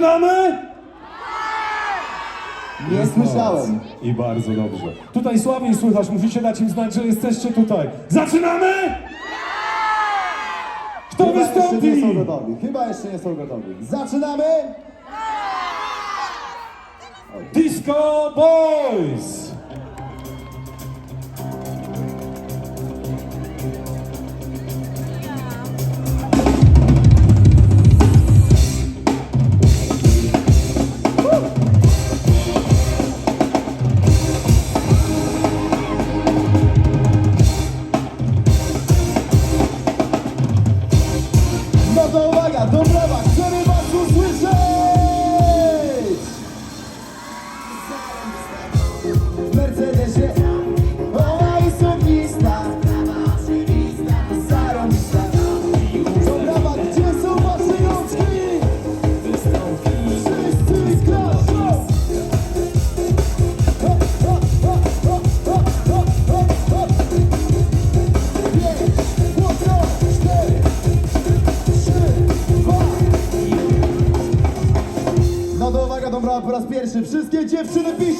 Zaczynamy? Nie słyszałem. I bardzo dobrze. Tutaj słabiej słychać, musicie dać im znać, że jesteście tutaj. Zaczynamy? Kto Chyba jeszcze nie wystąpi? są gotowi. Chyba jeszcze nie są gotowi. Zaczynamy! Disco Boys! sou um vagabundo. Po raz pierwszy. Wszystkie dziewczyny piszą.